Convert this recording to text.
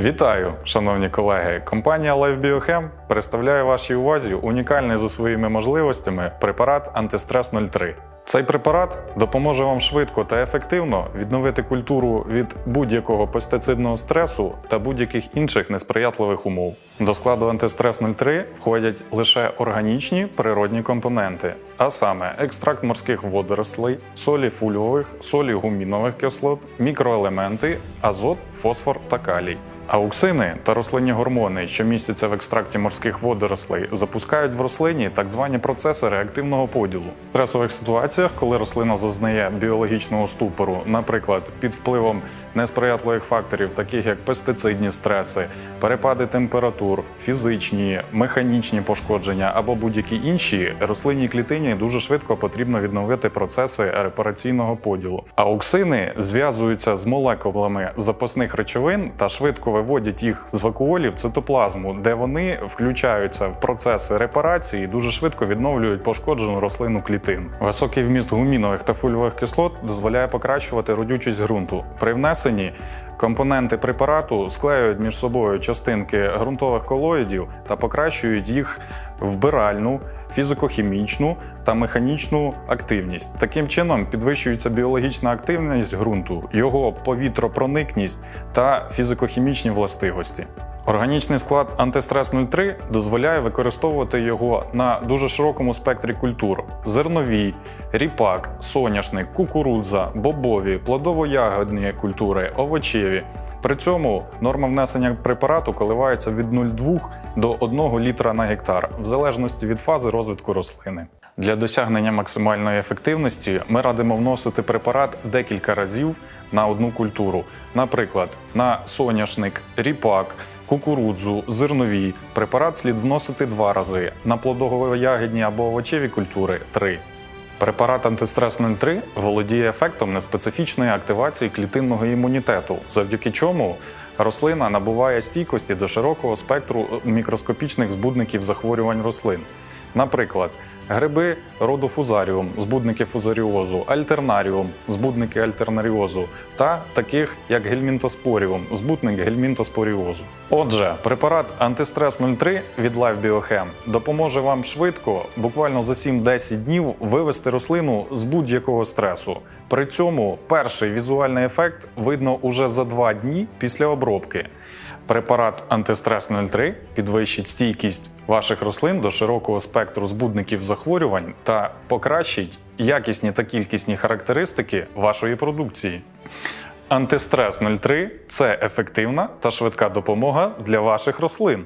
Вітаю, шановні колеги! Компанія LifeBioChem представляє вашій увазі унікальний за своїми можливостями препарат Антистрес 03. Цей препарат допоможе вам швидко та ефективно відновити культуру від будь-якого пестицидного стресу та будь-яких інших несприятливих умов. До складу антистрес 03 входять лише органічні природні компоненти, а саме екстракт морських водорослей, солі фульвових, солі гумінових кислот, мікроелементи, азот, фосфор та калій. Ауксини та рослинні гормони, що містяться в екстракті морських водорослей, запускають в рослині так звані процеси реактивного поділу. В стресових ситуаціях, коли рослина зазнає біологічного ступору, наприклад, під впливом несприятливих факторів, таких як пестицидні стреси, перепади температур, фізичні, механічні пошкодження або будь-які інші, рослинній клітині дуже швидко потрібно відновити процеси репараційного поділу. Ауксини зв'язуються з молекулами запасних речовин та швидко виводять їх з вакуолів цитоплазму, де вони включаються в процеси репарації і дуже швидко відновлюють пошкоджену рослину клітин. Високий вміст гумінових та фульвових кислот дозволяє покращувати родючість ґрунту. При внесенні Компоненти препарату склеюють між собою частинки ґрунтових колоїдів та покращують їх вбиральну, фізико-хімічну та механічну активність. Таким чином підвищується біологічна активність ґрунту, його повітропроникність та фізико-хімічні властивості. Органічний склад антистрес 03 дозволяє використовувати його на дуже широкому спектрі культур: зернові, ріпак, соняшник, кукурудза, бобові, плодово-ягодні культури, овочеві. При цьому норма внесення препарату коливається від 0,2 до 1 літра на гектар, в залежності від фази розвитку рослини. Для досягнення максимальної ефективності ми радимо вносити препарат декілька разів на одну культуру. Наприклад, на соняшник, ріпак, кукурудзу, зернові препарат слід вносити два рази, на плодово-ягідні або овочеві культури три. Препарат антистрес 03 володіє ефектом неспецифічної активації клітинного імунітету, завдяки чому рослина набуває стійкості до широкого спектру мікроскопічних збудників захворювань рослин. Наприклад, гриби роду фузаріум, збудники фузаріозу, альтернаріум, збудники альтернаріозу та таких як гельмінтоспоріум, збудник гельмінтоспоріозу. Отже, препарат антистрес 03 від LifeBioChem допоможе вам швидко, буквально за 7-10 днів, вивести рослину з будь-якого стресу. При цьому перший візуальний ефект видно уже за 2 дні після обробки. Препарат антистрес 03 підвищить стійкість ваших рослин до широкого спектру збудників захворювань та покращить якісні та кількісні характеристики вашої продукції. Антистрес 03 це ефективна та швидка допомога для ваших рослин.